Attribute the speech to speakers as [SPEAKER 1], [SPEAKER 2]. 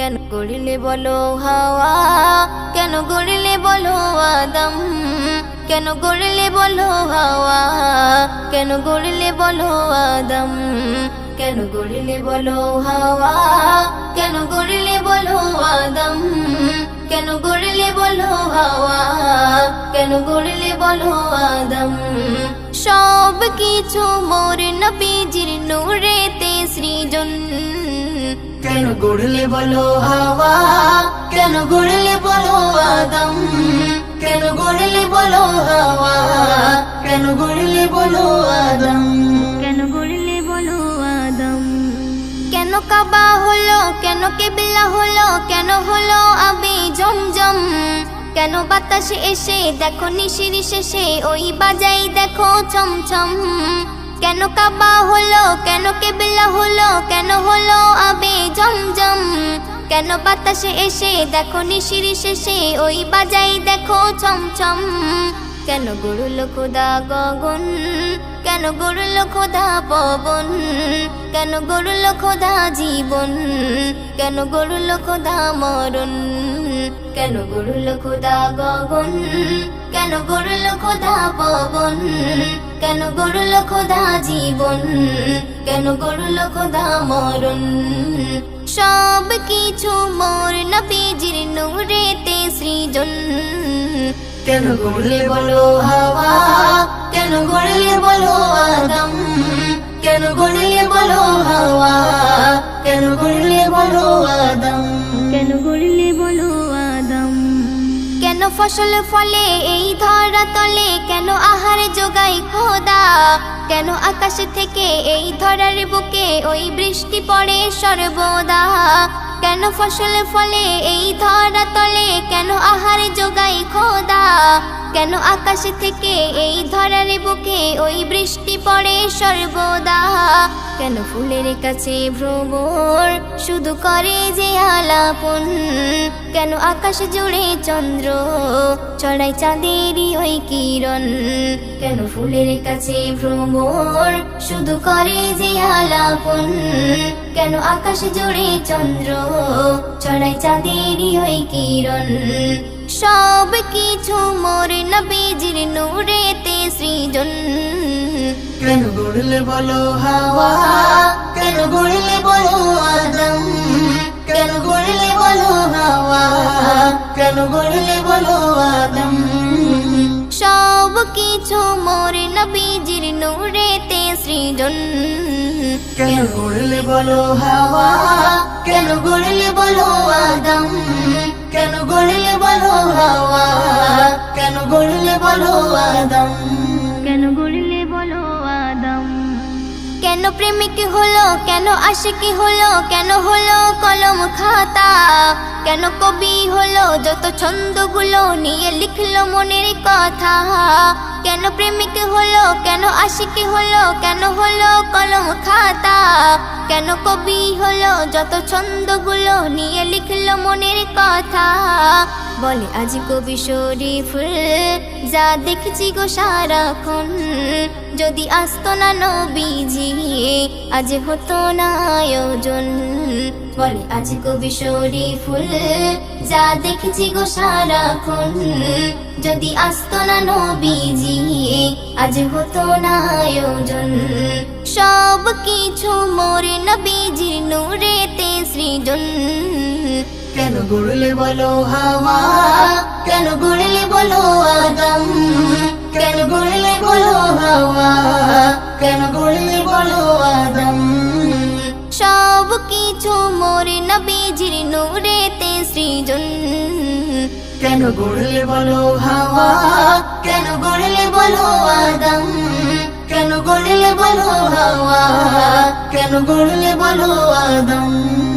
[SPEAKER 1] কেন গড়িলে বলো হাওয়া? কেন গড়িলে বলো আদম? কেন গড়িলে বলো হাওয়া? কেন গড়িলে বলো আদম? কেন গড়িলে বলো হাওয়া? কেন গড়িলে বলো আদম? কেন গড়িলে বলো হাওয়া? কেন গড়িলে বলো আদম? সব কিছু মোর নবীজির সৃজন কেন গড়লে বলো হাওয়া? কেন গড়লে বলো আদম কেন গড়লে বলো হাওয়া? কেন গড়লে বলো আদম
[SPEAKER 2] কেন গড়লে বলো আদম
[SPEAKER 1] কেন কাবা হলো? কেন কেবিলা হলো? কেন হলো আবে জমজম? কেন বাতাসে এসে দেখো নিশির শেষে? ওই বাজাই দেখো চমচম। কেন কাবা হলো, কেন কেবিলা হলো, কেন হলো আবে জমজম? কেন বাতাসে এসে দেখো নিশির শেষে, ওই বাজাই দেখো চমচম? কেন গড়ল খোদা গগন? কেন গড়ল খোদা পবন? কেন গড়ল খোদা জীবন? কেন গড়ল খোদা মরণ? কেন গড়ল খোদা গগন? কেন গড়ল খোদা পবন? কেন গড়ল খোদা জীবন? কেন গড়ল খোদা মরণ? সব কিছু মোর নবীজির নূরেতে সৃজন। কেন গড়লে বলো হাওয়া? কেন গড়লে বলো আদম? কেন গড়লে বলো হাওয়া? কেন গড়লে বলো আদম?
[SPEAKER 2] কেন গড়লে বলো আদম?
[SPEAKER 1] কেন ফসল ফলে এই ধরা কেন আকাশ থেকে এই ধরার বুকে ওই বৃষ্টি পড়ে সর্বদা? কেন ফসল ফলে এই ধরা তলে কেন আহার যোগাই খোদা? কেন আকাশ থেকে এই ধরার বুকে ওই বৃষ্টি পড়ে সর্বদা? কেন ফুলের কাছে ভ্রমর শুধু করে যে আলাপন? কেন আকাশ জুড়ে চন্দ্র, চড়াই চাঁদেরই ওই কিরণ। কেন ফুলের কাছে ভ্রমর, শুধু করে যে আলাপন। কেন আকাশ জুড়ে চন্দ্র, চড়াই চাঁদেরই ওই কিরণ। সব কিছু মোর নবীজির নূরেতে সৃজন। কেন গড়লে বলো হাওয়া, কেন গড়লে কেন গড়লে বলো আদম? সব কিছু মোর নবীজির নূরেতে সৃজন। কেন গড়লে বলো হাওয়া? কেন গড়লে বলো আদম? কেন গড়লে বলো হাওয়া? কেন গড়লে বলো আদম?
[SPEAKER 2] কেন গড়লে বলো আদম?
[SPEAKER 1] কেন প্রেমিক হলো? কেন আশিকি হলো? কেন হলো কলম খাতা? কেন কবি হলো? যত ছন্দগুলো নিয়ে লিখলো মনের কথা। কেন প্রেমিক হলো? কেন আশিকি হলো? কেন হলো কলম খাতা। কেন কবি হলো যত ছন্দগুলো নিয়ে লিখলো মনের কথা। বলে, আজ কবি শরীফ, যা দেখছি গো সারাক্ষণ, যদি আসতো না নবীজি, আজ হতো না আয়োজন। বলে, আজ কবি শরীফুল যা দেখছি গো সারাক্ষণ, যদি আসতো না নবীজি, আজ হতো না আয়োজন। সব কিছু মোর নবীজির নূরেতে সৃজন। কেন গড়লে বলো হাওয়া? কেন গড়লে বলো আদম? কেন গড়লে বলো হাওয়া? কেন গড়লে বলো আদম? সব কিছু মোর নবীজির নূরেতে সৃজন। কেন গড়লে বলো হাওয়া? কেন গড়লে বলো আদম? কেন গড়লে বলো
[SPEAKER 2] কেন গড়লে
[SPEAKER 1] বলো আদম।